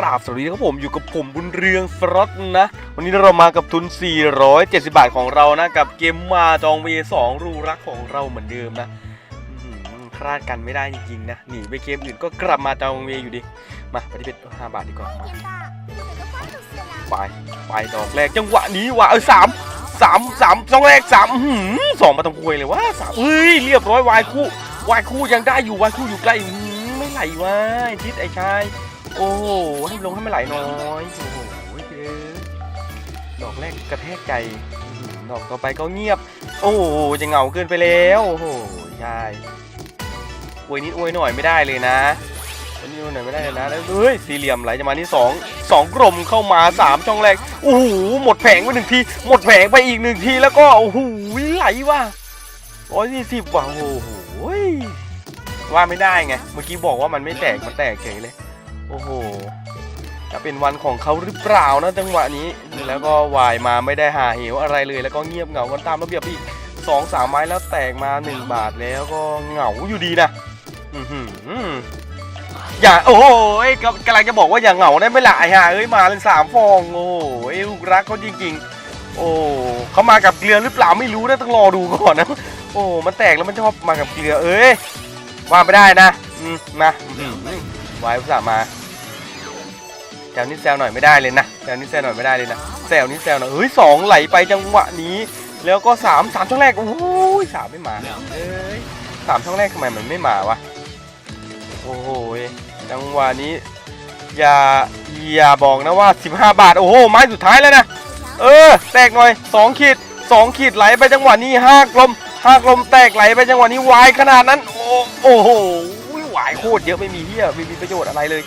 ราบสวัสดีครับผมอยู่กับผมบุญเรืองฟรอตนะ วันนี้เรามากับทุน 470 บาทของเรานะ กับเกมมาจองเวสองรูรักของเราเหมือนเดิมนะคลาดกันไม่ได้จริงๆนะหนีไปเกมอื่นก็กลับมาจองเวอยู่ดี มาไปที่เป็น5บาทดีกว่ามาไปไปดอกแรกจังหวะนี้ว่ะเออสามสามสามสองแรกสามสองมาตรงคุยเลยว่าสามเฮ้ยเรียบร้อยวายคู่วายคู่ยังได้อยู่วายคู่อยู่ใกล้ไม่ไหลวะไอ้ทิศไอ้ชาย โอ้โหให้ลงให้มันไหลน้อยโอ้โหเออดอกแรกกระแทกใจดอกต่อไปก็เงียบ โอ้โหจะเหงาเกินไปแล้วโอ้โหใช่อวยนิดอวยหน่อยไม่ได้เลยนะอันนี้หน่อยไม่ได้เลยนะแล้วเฮ้ยสี่เหลี่ยมไหลจะมาที่สองสองกลมเข้ามาสามช่องแรกโอ้โหหมดแผงไปหนึ่งทีหมดแผงไปอีกหนึ่งทีแล้วก็โอ้โหไหลว่ะร้อยสี่สิบว่ะโอ้โหว่าไม่ได้ไงเมื่อกี้บอกว่ามันไม่แตกมันแตกเฉยเลย โอ้โห จะเป็นวันของเขาหรือเปล่านะจังหวะนี้ แล้วก็วายมาไม่ได้หาเหวอะไรเลย แล้วก็เงียบเหงากันตามระเบียบอีกสองสามไม้แล้วแตกมาหนึ่งบาทแล้วก็เหงาอยู่ดีนะอย่าโอ้โหยกำกำลังจะบอกว่าอย่าเหงาได้ไหม่ละไอ้ห่าเอ้ยมาเลยสามฟองโอ้โหเอ้ยลูกรักเขาจริงๆ โอ้เขามากับเกลือหรือเปล่าไม่รู้นะต้องรอดูก่อนนะโอ้มันแตกแล้วมันชอบมากับเกลือเอ้ยว่าไม่ได้นะมา อืมวายอุตส่ามาแซวนิดแซวหน่อยไม่ได้เลยนะแซวนิดแซวหน่อยไม่ได้เลยนะแซวนิดแซวหน่อยเฮ้ยสองไหลไปจังหวะนี้ แล้วก็สามสามช่องแรกโอ้ยสามไม่มาเอ้ยสามช่องแรกทำไมมันไม่มาวะโอ้โหจังหวะนี้อย่าอย่าบอกนะว่า 15 บาท โอ้โห ไม้สุดท้ายแล้วนะ เออ แตกหน่อย 2 ขีด 2 ขีดไหลไปจังหวะนี้5กลม5กลมแตกไหลไปจังหวะนี้วายขนาดนั้น โอ้โหายโคตรเยอะไม่มีเฮียไม่มีประโยชน์อะไรเลย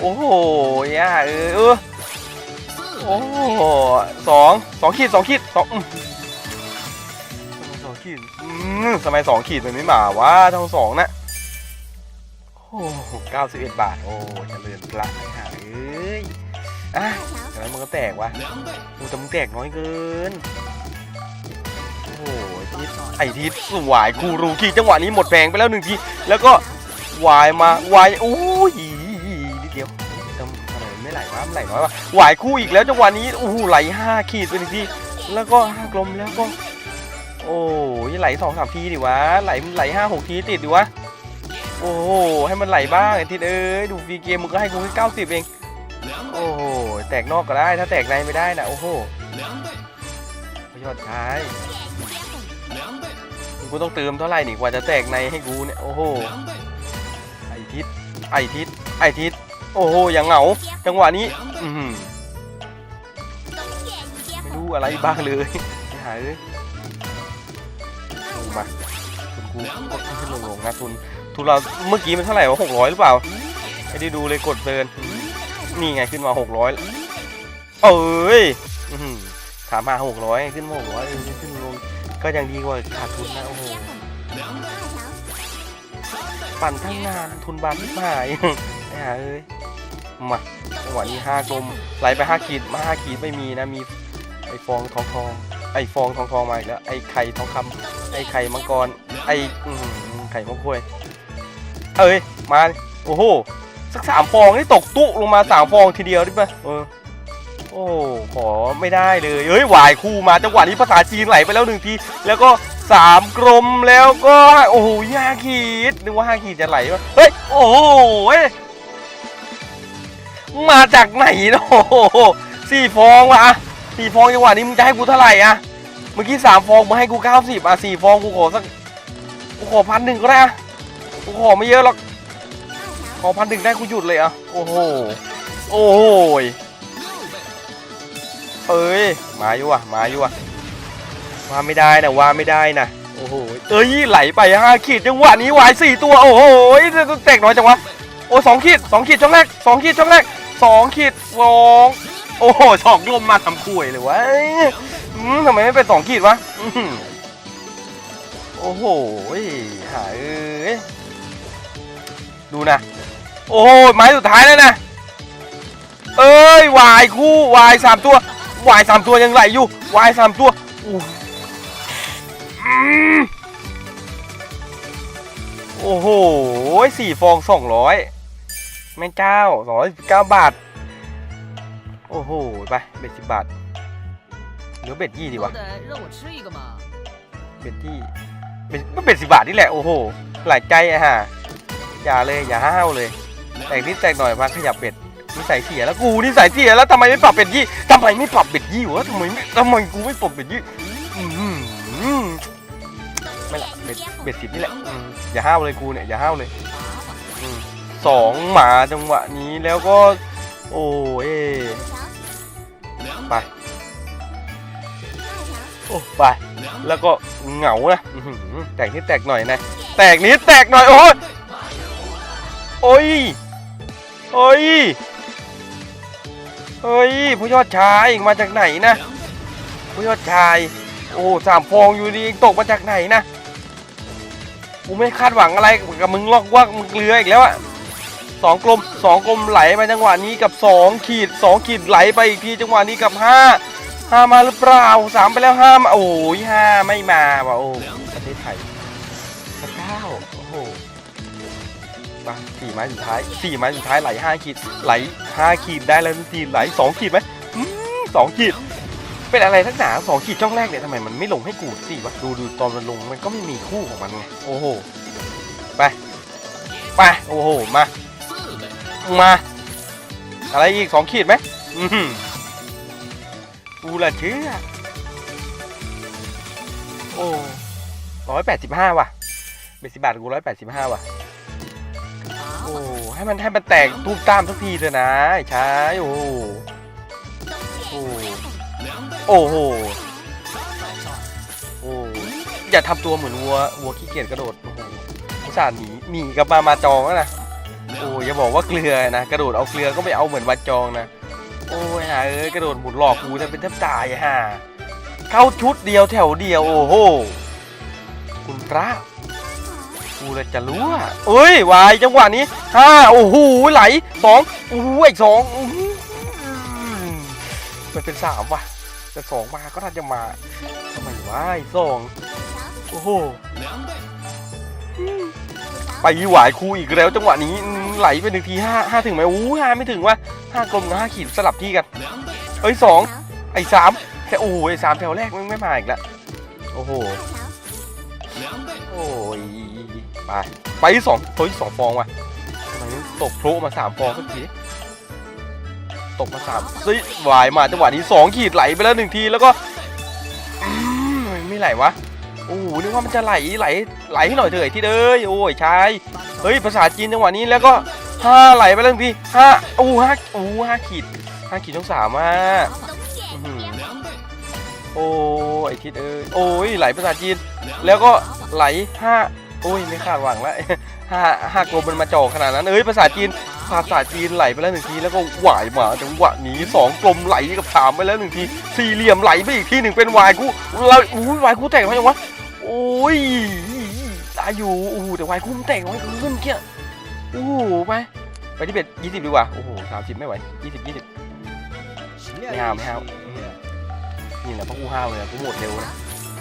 โอ้โหย่าเออเออโอ้โหสองสองขีดสองขีดสองสองขีดอืมทำไมสองขีดมันไม่มาวะทั้งสองนะโอ้เก้าสิบเอ็ดบาท โอ้เจริญพระหาเอ้ยอะแต่นั้นมันก็แตกวะโอ้แต่มึงแตกน้อยเกิน โอ้ทิศไอทิศสวายกูรูขี่จังหวะนี้หมดแพงไปแล้วหนึ่งที แล้วก็ วายมาวายโอ้ยนิดเดียวทำทำไมไม่ไหลวะไมันไหลน้อยวะวายคู่อีกแล้วจังหวะนี้โอ้ไหลห้าขีดไปหนึ่งทีแล้วก็ห้ากลมแล้วก็ โอ้ยไหลสองสามทีดิวะไหลไหลห้าหกทีติดดิวะโอ้โหให้มันไหลบ้างไอ้ทิศเอ้ยดูฟรีเกมมึงก็ให้กูแค่เก้าสิบเองโอ้โหแตกนอกก็ได้ถ้าแตกในไม่ได้นะโอ้โหยอดท้ายกูต้องเติมเท่าไหร่นี่กว่าจะแตกในให้กูเนี่ยโอ้โห ไอทิศไอทิศโอ้โหอย่างเหงา จังหวะนี้ อือหือไม่รู้อะไรบ้างเลยไม่หายเลยมาทุนกูกดขึ้นลงๆนะทุนทุนเราเมื่อกี้มันเท่าไหร่วะหกร้อยหรือเปล่าไม่ได้ดูเลยกดเพลินนี่ไงขึ้นมาหกร้อยเอ้ยถามมาหกร้อยขึ้นมาหกร้อยขึ้นลงก็ยังดีกว่าขาดทุนนะโอ้โห ปั่นทั้งงานทุนบานที่ผ่ายไม่หาเอ้ยมาจังหวะนี้ห้ากลมไหลไปห้าขีดมาห้าขีดไม่มีนะมีไอฟองทองทองไอฟองทองทองมาอีกแล้วไอไข่ทองคำไอไข่มังกร ไอ้ไข่มังคุยเอ้ยมาโอ้โหสักสามฟองนี่ตกตุ๊ลงมาสามฟองทีเดียวได้ปะเออโอ้ขอไม่ได้เลยเฮ้ยวายคู่มาจังหวะนี้ภาษาจีนไหลไปแล้วหนึ่งทีแล้วก็ สามกลมแล้วก็โอ้โหห้าขีดนึกว่าห้าขีดจะไหลวะเฮ้ยโอ้โหเฮ้ยมาจากไหนเนาะโอ้โหสี่ฟองวะอะสี่ฟองจังหวะนี้มึงจะให้กูเท่าไหร่อะเมื่อกี้สามฟองมาให้กูเก้าสิบอะสี่ฟองกูขอสักกูขอพันหนึ่งก็ได้อะกูขอไม่เยอะหรอกขอพันหนึ่งได้กูหยุดเลยอะโอ้โหโอ้ยเอ้ยมาอยู่อะมาอยู่อะ ว่าไม่ได้นะว่าไม่ได้นะโอ้โหเอ้ยไหลไปห้าขีดจังหวะนี้วายสี่ตัวโอ้โหแตกน้อยจังวะโอ้สองขีดสองขีดช่องแรกสองขีดช่องแรกสองขีดสองโอ้โหสองลมมาทำคุยเลยวะทำไมไม่เป็นสองขีดวะโอ้โหหายเอ้ยดูนะ โอ้โหไม้สุดท้ายแล้วนะ เอ้ยวายคู่วายสามตัววายสามตัวยังไหลอยู่วายสามตัวอู้อืม โอ้โหสี่ฟองสองร้อยไม่เจ้าสองร้อยเก้าบาท โอ้โห ไป เบ็ดสิบบาทหรือเบ็ดยี่ดีวะเบ็ดยี่เบ็ดก็เบ็ดสิบบาทนี่แหละ โอ้โห หลายใจอะฮะอย่าเลย อย่าห้าวเลย แต่นิดแต่หน่อยมาขยับเบ็ดนิส่เสียแล้วกูนี่ใส่เสียแล้วทำไมไม่ปรับเบ็ดยี่ทำไมไม่ปรับเบ็ดยี่วะทำไมทำไมกูไม่ปรับเบ็ดยี่ ไม่ละเบ็ดเบ็ดสิบนี่แหละอืมอย่าห้าวเลยกูเนี่ยอย่าห้าวเลยอืมสองหมาจังหวะนี้แล้วก็ โอ้ยไปโอ้ไปแล้วก็เหงานะอื้อหือแตกนิดแตกหน่อยนะ แตกนิดแตกหน่อยโอ้ยโอ้ยโอ้ยเฮ้ยผู้ยอดชายมาจากไหนนะผู้ยอดชาย โอ้สามฟองอยู่ดีตกมาจากไหนนะ กูไม่คาดหวังอะไรกับมึงลอกว่ามึงเกลืออีกแล้วอะสองกลมสองกลมไหลมาจังหวะนี้กับสองขีดสองขีดไหลไปอีกทีจังหวะนี้กับห้าห้ามาหรือเปล่าสามไปแล้วห้ามาโอ้ยห้าไม่มาว่ะโอ้ประเทศไทยพระเจ้าโอ้โหมาสี่ไม้สุดท้ายสี่ไม้สุดท้ายไหลห้าขีดไหลห้าขีดได้แล้วทีไหลสองขีดไหมสองขีด เป็นอะไรทั้งหนาสองขีดช่องแรกเนี่ยทำไมมันไม่ลงให้กูสิวะดูดูตอนมันลงมันก็ไม่มีคู่ของมันไงโอ้โหไปไปโอ้โหมามา อะไรอีกสองขีดไหมอือหือกูละเชื่อโอ้ร้อยแปดสิบห้าว่ะเบสิบบาทกูร้อยแปดสิบห้าว่ะโอ้ให้มันให้มันแตกตูมตามทุกทีเถอะนะไอ้ชายโอ้โหโอ้ โอ้โห โอ้อย่าทำตัวเหมือนวัววัวขี้เกียจกระโดดโอ้โหอุตส่าห์หนีหนีกับมามาจองแล้วนะโอ้ยอย่าบอกว่าเกลือนะกระโดดเอาเกลือก็ไม่เอาเหมือนมาจองนะโอ้ยฮะเอ้ยกระโดดหมุนหลอกกูจะเป็นแทบตายอะฮะเข้าชุดเดียวแถวเดียวโอ้โหคุณพระกูเลยจะรู้อะเอ้ยวายจังหวะนี้ห้าโอ้โหไหลสองโอ้โหอีกสองมันเป็นสามว่ะ แต่สองมาก็น่าจะมาทำไมวะไอ้สองโอ้โหไปหวายครูอีกแล้ว จังหวะนี้ไหลไปหนึ่งทีห้าห้าถึงไหมอู้ห้าไม่ถึงวะห้ากลมกับห้าขีดสลับที่กันเอ้ยสองไอ้สามแค่โอ้โหไอ้สามแถวแรกมันไม่มาอีกแล้วโอ้โหโอ้ยไปไปสองเฮ้ยสองฟองว่ะทำไมตกโผล่มาสามฟองสักที ตกมาสามซิวายมาจังหวะนี้สองขีดไหลไปแล้วหนึ่งทีแล้วก็อืมไม่ไหลวะโอ้โหนึกว่ามันจะไหลไหลไหลให้หน่อยเถอะไอ้ที่เด้ยโอ้ยชายเฮ้ยภาษาจีนจังหวะนี้แล้วก็ห้าไหลไปแล้วหนึ่งทีห้าโอ้ห้าโอ้ห้าขีดห้าขีดช่องสามอะโอ้ไอ้ทิศเอ้ยโอ้ยไหลภาษาจีน แล้วก็ไหลห้าโอ้ยไม่คาดหวังล้วห้าห้ากลมมันมาจ่อขนาดนั้นเอ้ยภาษาจีน ภาษาจีนไหลไปแล้วหนึ่งทีแล้วก็หวายมาจังหวะนี้สองกลมไหลกับสามไปแล้วหนึ่งทีสี่เหลี่ยมไหลไปอีกทีหนึ่งเป็นวายกูเราอุ้ยวายกูแตกไหมวะโอ้ยตายอยู่โอ้โหแต่วายกูมันแตกไว้กูเงินเกี้ยโอ้โหไปไปที่เบ็ดยี่สิบดีกว่าโอ้โหสามสิบไม่ไหวยี่สิบยี่สิบไม่เอาไม่เอานี่แหละเพราะกูห้าวเลยกูหมดเร็วนะ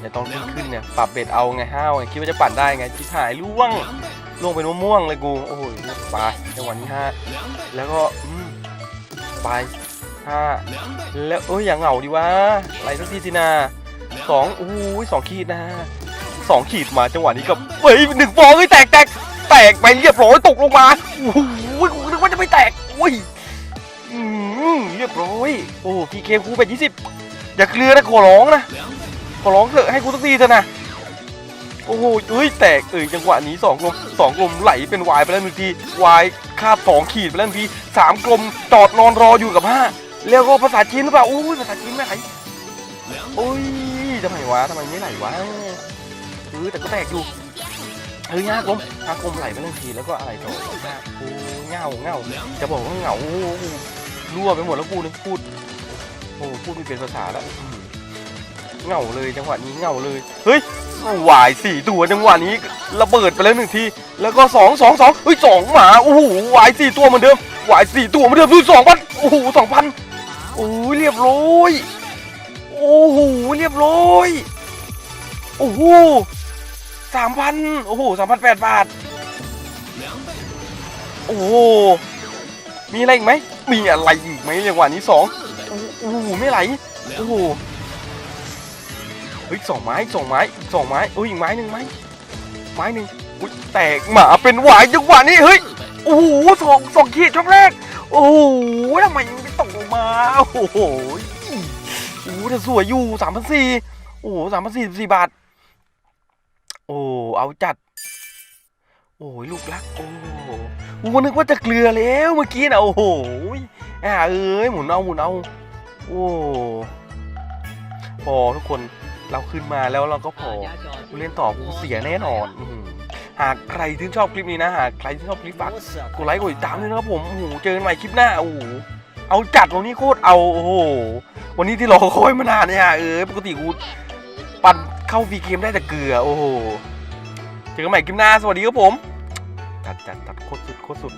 เดี๋ยวตอนขึ้นขึ้นเนี่ยปรับเบ็ดเอาไงห้าวไงคิดว่าจะปั่นได้ไงจิบหายล่วง ล่วงเป็นมะม่วงเลยกูโอ้โหไปจังหวะนี้ห้าแล้วก็ไปห้าแล้วเอ้ยอย่างเหงาดีวะไหลสักทีสินะสองโอ้ยสองขีดนะสองขีดมาจังหวะนี้กับเฮ้ยหนึ่งฟองเฮ้ยแตกแตกแตกไปเรียบร้อยตกลงมาโอ้โหกูนึกว่าจะไม่แตกโอ้ยเรียบร้อยโอ้พีเคกูเป็นยี่สิบอย่าเกลือนะขอร้องนะขอร้องเถอะให้กูสักทีเถอะนะ โอ้โหเฮ้ยแตกเอ้ยจังหวะนี้สองกลมสองกลมไหลเป็นวายไปแล้วหนึ่งทีวายคาบสองขีดไปแล้วหนึ่งทีสามกลมจอดนอนรออยู่กับห้าแล้วก็ภาษาจีนหรือเปล่าอุ้ยภาษาจีนไม่ไหลโอ้ยทำไมวะทำไมไม่ไหลวะเออแต่ก็แตกอยู่เฮ้ยห้ากลมห้ากลมไหลไปแล้วหนึ่งทีแล้วก็อะไรต่อโอ้เงาเงาจะบอกว่าเหงาโอ้โหรั่วไปหมดแล้วกูนึกพูดโอ้พูดไม่เป็นภาษาแล้วเหงาเลยจังหวะนี้เหงาเลยเฮ้ย วายสี่ตัวจังหวะนี้ระเบิดไปแล้วหนึ่งที แล้วก็สองสองสองเฮ้ยสองหมาโอ้โหวายสี่ตัวเหมือนเดิมวายสี่ตัวเหมือนเดิมดูสองพันโอ้โหสองพันโอ้ยเรียบร้อยโอ้โหเรียบร้อยโอ้โหสามพันโอ้โหสามพันแปดบาท โอ้โหมีอะไรอีกไหมมีอะไรอีกไหมจังหวะนี้สองโอ้โหไม่ไหลโอ้โห ฮ้ยสองไม้สองไม้สองไม้เอ้ยอีกไม้หนึ่งไม้ไม้หนึ่งอุ้ยแตกหมาเป็นหวายจังหวะนี้เฮ้ยโอ้โหสองสองขีดช่องแรก โอ้โหทำไมมันไม่ตกลงมาโอ้โหโอ้โหแต่สวยอยู่สามพันสี่โอ้โหสามพันสี่สี่บาท โอ้เอาจัด โอ้ยลูกรัก โอ้โหนึกว่าจะเกลือแล้วเมื่อกี้นะโอ้โหอ่าเอ้ยหมุนเอาหมุนเอา โอ้พอทุกคน เราขึ้นมาแล้วเราก็พอกูเล่นต่อกูเสียแน่นอนอื้อหือหากใครที่ชอบคลิปนี้นะหากใครที่ชอบคลิปฝากกดไลค์กดติดตามด้วยนะครับผมโอ้โหเจอกันใหม่คลิปหน้าโอ้โหเอาจัดวันนี้โคตรเอาโอ้โหวันนี้ที่รอคอยมานานเนี่ยเออปกติกูปั่นเข้าฟรีเกมได้แต่เกลือโอ้โหเจอกันใหม่คลิปหน้าสวัสดีครับผมจัดจัดจัดโคตรสุดโคตรสุด